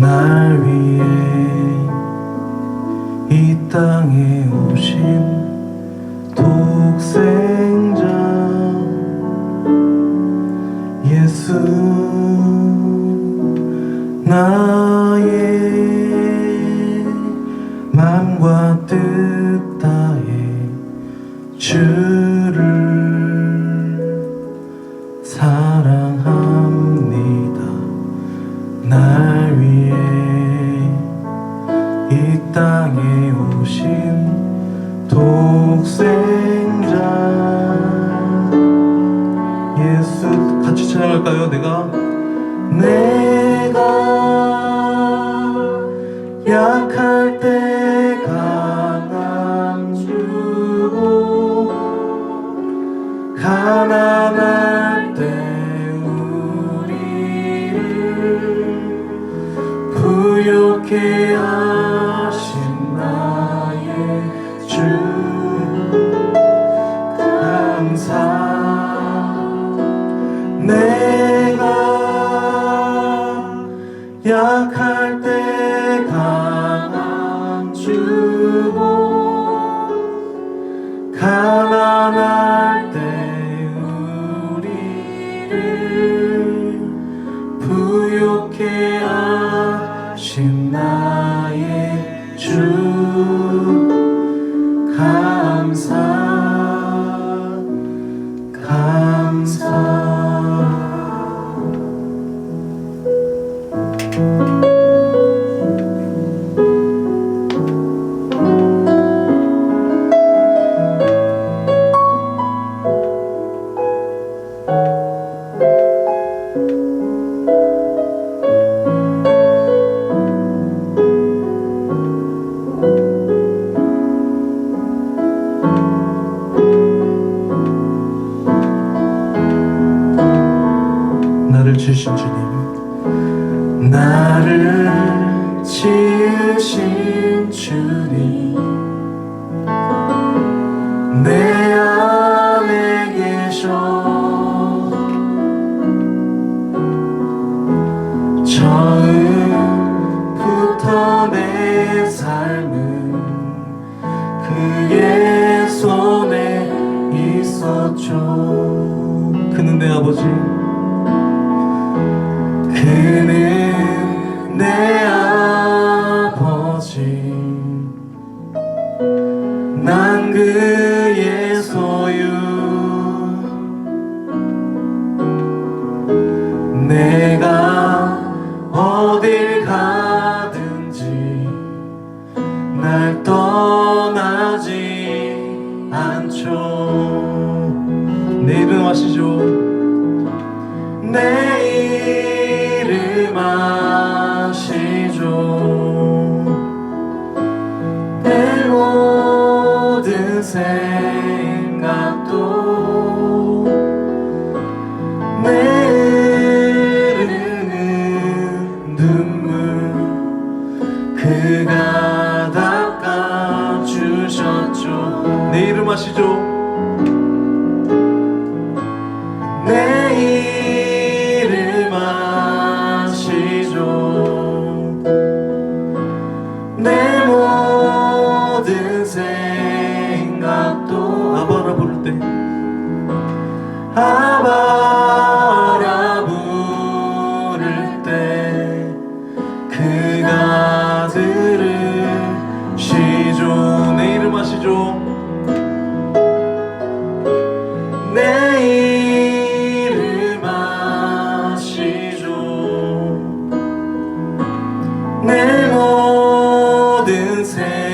날 위해 이 땅에 독생자 예수 같이 찬양할까요? 내가 내가 약할 때 강함 주고 가난할 약할 때 강함 주고 가난할 때 우리를 부욕해 하신 나의 주 감사 처음부터 내 삶은 그의 손에 있었죠. 그는 내 아버지. 그는 날 떠나지 않죠. 내 이름 아시죠? 내 이름 아시죠? 내 모든 생각도 내 원하시죠? 모든 세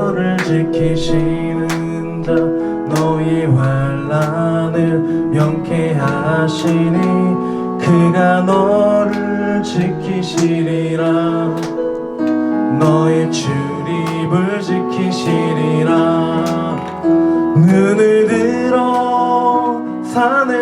너를 지키시는다. 너의 환란을 명쾌하시니 그가 너를 지키시리라. 너의 출입을 지키시리라. 눈을 들어 산을